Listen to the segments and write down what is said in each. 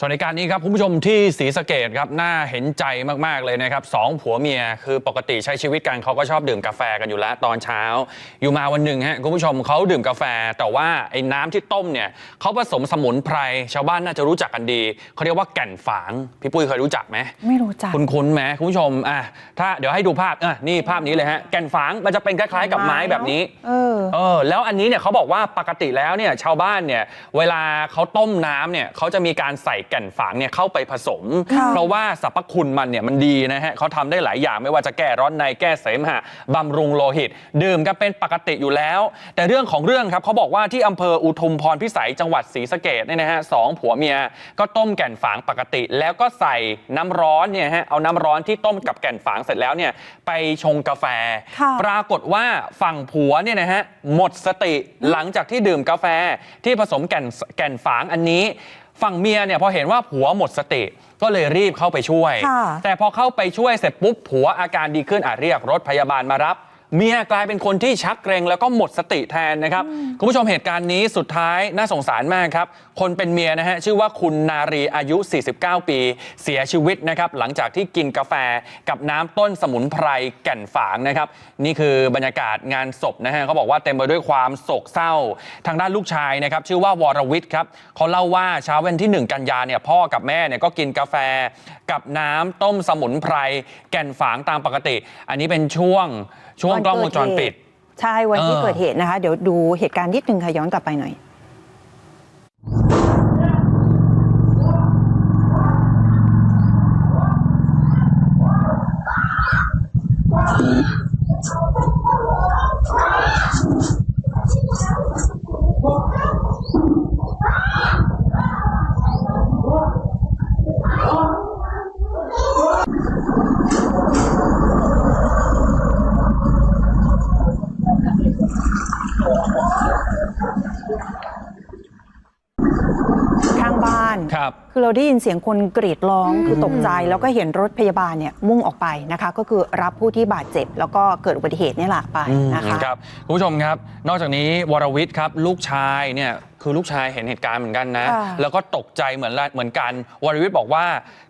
สวัสดีการนี้ครับคุณผู้ชมที่ศรีสะเกดครับน่าเห็นใจมากๆเลยนะครับสองผัวเมียคือปกติใช้ชีวิตกันเขาก็ชอบดื่มกาแฟกันอยู่แล้วตอนเช้า อยู่มาวันหนึ่งฮะคุณผู้ชมเขาดื่มกาแฟ แต่ว่าไอ้น้ำที่ต้มเนี่ยเขาผสมสมุนไพรชาวบ้านน่าจะรู้จักกันดีเขาเรียกว่าแก่นฝางพี่ปุ้ยเคยรู้จักไหมไม่รู้จักคุณคุ้นๆไหมคุณผู้ชมอะถ้าเดี๋ยวให้ดูภาพอะนี่ภาพนี้เลยฮะแก่นฝางมันจะเป็นคล้ายๆกับไม้แบบนี้เออเออแล้วอันนี้เนี่ยเขาบอกว่าปกติแล้วเนี่ยชาวบ้านเนี่ยเวลาเขาต้มน้ำเนี่ยเขาจะมีการใส่แก่นฝางเนี่ยเข้าไปผสมค่ะเพราะว่าสรรพคุณมันเนี่ยมันดีนะฮะเขาทำได้หลายอย่างไม่ว่าจะแก้ร้อนในแก้เสมหะบำรุงโลหิต ดื่มกันเป็นปกติอยู่แล้ว แต่เรื่องของเรื่องครับเขาบอกว่าที่อำเภออุทุมพรพิสัยจังหวัดศรีสะเกดเนี่ยนะฮะสองผัวเมียก็ต้มแก่นฝางปกติ แล้วก็ใส่น้ำร้อนเนี่ยฮะเอาน้ำร้อนที่ต้มกับแก่นฝางเสร็จแล้วเนี่ยไปชงกาแฟค่ะปรากฏว่าฝั่งผัวเนี่ยนะฮะหมดสติหลังจากที่ดื่มกาแฟที่ผสมแก่นแก่นฝางอันนี้ ฝั่งเมียเนี่ยพอเห็นว่าผัวหมดสติ ก็เลยรีบเข้าไปช่วยค่ะแต่พอเข้าไปช่วยเสร็จปุ๊บผัวอาการดีขึ้นอาจเรียกรถพยาบาลมารับ เมียกลายเป็นคนที่ชักเกรงแล้วก็หมดสติแทนนะครับ คุณผู้ชมเหตุการณ์นี้สุดท้ายน่าสงสารมากครับ คนเป็นเมียนะฮะชื่อว่าคุณนารีอายุ 49 ปี เสียชีวิตนะครับหลังจากที่กินกาแฟกับน้ำต้นสมุนไพรแก่นฝางนะครับ นี่คือบรรยากาศงานศพนะฮะเขาบอกว่าเต็มไปด้วยความโศกเศร้า ทางด้านลูกชายนะครับชื่อว่าวรวิทย์ครับเขาเล่าว่าเช้าวันที่ 1 กันยาเนี่ยพ่อกับแม่เนี่ยก็กินกาแฟกับน้ำต้มสมุนไพรแก่นฝางตามปกติ อันนี้เป็นช่วงช่วงกล้องวงจรปิด ใช่วันที่เออ เกิดเหตุนะคะ เดี๋ยวดูเหตุการณ์นิดนึงค่ะย้อนกลับไปหน่อย ข้างบ้าน ครับคือเราได้ยินเสียงคนกรีดร้องคือตกใจ แล้วก็เห็นรถพยาบาลเนี่ยมุ่งออกไปนะคะ ก็คือรับผู้ที่บาดเจ็บ แล้วก็เกิดอุบัติเหตุเนี่ยแหละไปนะคะ ครับคุณผู้ชมครับ นอกจากนี้วรวิทย์ครับ ลูกชายเนี่ย คือลูกชายเห็นเหตุการณ์เหมือนกันนะ ค่ะแล้วก็ตกใจเหมือนละเหมือนกันวรวิทย์บอกว่า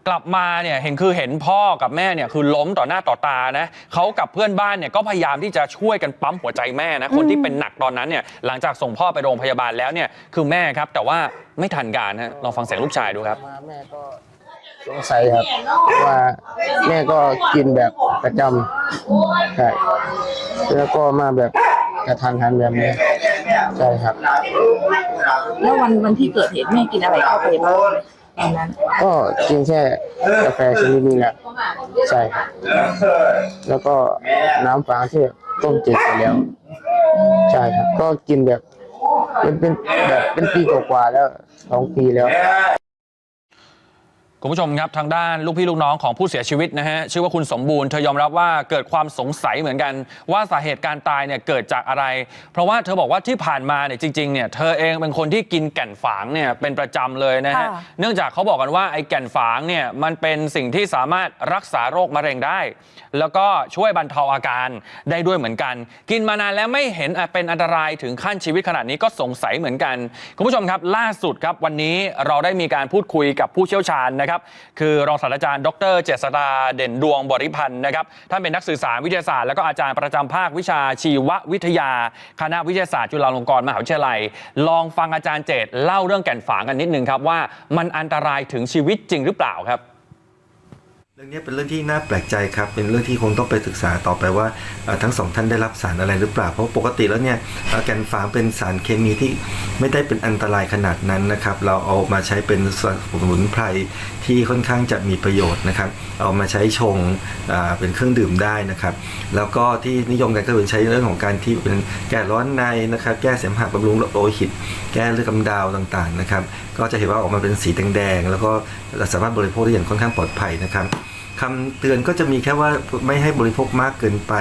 กลับมาเนี่ยเห็นคือเห็นพ่อกับแม่เนี่ยคือล้มต่อหน้าต่อตานะเขากับเพื่อนบ้านเนี่ยก็พยายามที่จะช่วยกันปั๊มหัวใจแม่นะคนที่เป็นหนักตอนนั้นเนี่ยหลังจากส่งพ่อไปโรงพยาบาลแล้วเนี่ยคือแม่ครับ แต่ว่าไม่ทันการฮะลองฟังเสียงลูกชายดูครับ มาแม่ก็สงสัยครับว่าแม่ก็กินแบบประจำใช่แล้วก็มาแบบกระทันหันแบบนี้ ใช่ครับ แล้ววันวันที่เกิดเหตุแม่กินอะไรเข้าไปบ้างตอนนั้นก็กินแค่กาแฟชนิดนี้แหละใช่ครับแล้วก็น้ำฟางที่ต้มจืดไปแล้ว ใช่ครับ ก็กินแบบเป็นเป็นแบบเป็นปีกว่าๆแล้วสองปีแล้ว คุณผู้ชมครับทางด้านลูกพี่ลูกน้องของผู้เสียชีวิตนะฮะชื่อว่าคุณสมบูรณ์เธอยอมรับว่าเกิดความสงสัยเหมือนกัน ว่าสาเหตุการตายเนี่ยเกิดจากอะไร เพราะว่าเธอบอกว่าที่ผ่านมาเนี่ยจริงๆเนี่ยเธอเองเป็นคนที่กินแก่นฝางเนี่ยเป็นประจำเลยนะฮะค่ะเนื่องจากเขาบอกกันว่าไอ้แก่นฝางเนี่ยมันเป็นสิ่งที่สามารถรักษาโรคมะเร็งได้ แล้วก็ช่วยบรรเทาอาการได้ด้วยเหมือนกัน กินมานานแล้วไม่เห็นเป็นอันตรายถึงขั้นชีวิตขนาดนี้ก็สงสัยเหมือนกัน คุณผู้ชมครับ ล่าสุดครับวันนี้เราได้มีการพูดคุยกับผู้เชี่ยวชาญนะครับ คือรองศาสตราจารย์ ดร เจษดาเด่นดวงบริพันธ์นะครับท่านเป็นนักสื่อสารวิทยาศาสตร์แล้วก็อาจารย์ประจำภาควิชาชีววิทยา คณะวิทยาศาสตร์จุฬาลงกรณ์มหาวิทยาลัย ลองฟังอาจารย์เจตเล่าเรื่องแก่นฝางกันนิดนึงครับว่ามันอันตรายถึงชีวิตจริงหรือเปล่าครับ เรื่องนี้เป็นเรื่องที่น่าแปลกใจครับเป็นเรื่องที่คงต้องไปศึกษาต่อไปว่าทั้งสองท่านได้รับสารอะไรหรือเปล่า เพราะปกติแล้วเนี่ยแกนฝางเป็นสารเคมีที่ไม่ได้เป็นอันตรายขนาดนั้นนะครับ เราเอามาใช้เป็นสมุนไพรที่ค่อนข้างจะมีประโยชน์นะครับ เอามาใช้ชงเป็นเครื่องดื่มได้นะครับ แล้วก็ที่นิยมกันก็เป็นใช้เรื่องของการที่เป็นแก้ร้อนในนะครับ แก้เสมหะบำรุงโลหิต แก้เลือดกำดาวต่างๆนะครับ ก็จะเห็นว่าออกมาเป็นสีแดงๆแล้วก็สามารถบริโภคได้อย่างค่อนข้างปลอดภัยนะครับ คำเตือนก็จะมีแค่ว่าไม่ให้บริโภคมากเกินไป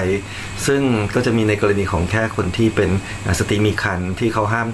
ซึ่งก็จะมีในกรณีของแค่คนที่เป็นอ่าสตรีมีครรภ์ที่เขาห้าม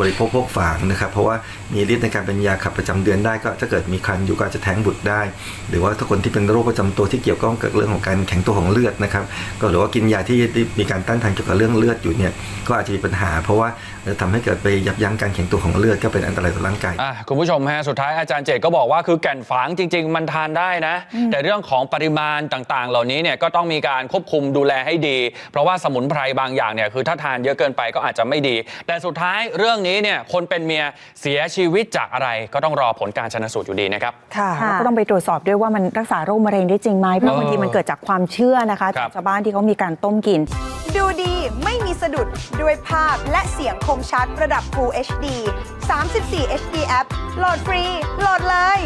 บริโภคพวกฝางนะครับ เพราะว่ามีฤทธิ์ในการเป็นยาขับประจำเดือนได้ ก็ถ้าเกิดมีครรภ์อยู่ก็อาจจะแท้งบุตรได้ หรือว่าถ้าคนที่เป็นโรคประจำตัวที่เกี่ยวข้องกับเรื่องของการแข็งตัวของเลือดนะครับ ก็หรือว่ากินยาที่มีการต้านทานเกี่ยวกับเรื่องเลือดอยู่เนี่ยก็อาจจะมีปัญหา เพราะว่าจะทำให้เกิดไปยับยั้งการแข็งตัวของเลือดก็เป็นอันตรายต่อร่างกายอะคุณผู้ชมฮะสุดท้ายอาจารย์เจตก็บอกว่าคือแก่นฝางจริง ๆ มันทานได้นะ แต่เรื่องของปริมาณต่างๆ เหล่านี้เนี่ยก็ต้องมีการควบคุมดูแลให้ดี เพราะว่าสมุนไพรบางอย่างเนี่ยคือถ้าทานเยอะเกินไปก็อาจจะไม่ดี แต่สุดท้ายเรื่องนี้เนี่ยคนเป็นเมียเสียชีวิตจากอะไรก็ต้องรอผลการชนสูตรอยู่ดีนะครับ ค่ะค่ะแล้วก็ต้องไปตรวจสอบด้วยว่ามันรักษาโรคมะเร็งได้จริงไหมเพราะบางทีมันเกิดจากความเชื่อนะคะครัจากบชาวบ้านที่เขามีการต้มกิน ดูดีไม่มีสะดุดด้วยภาพและเสียงคมชัดระดับ Full HD 34 HD App โหลดฟรีโหลดเลย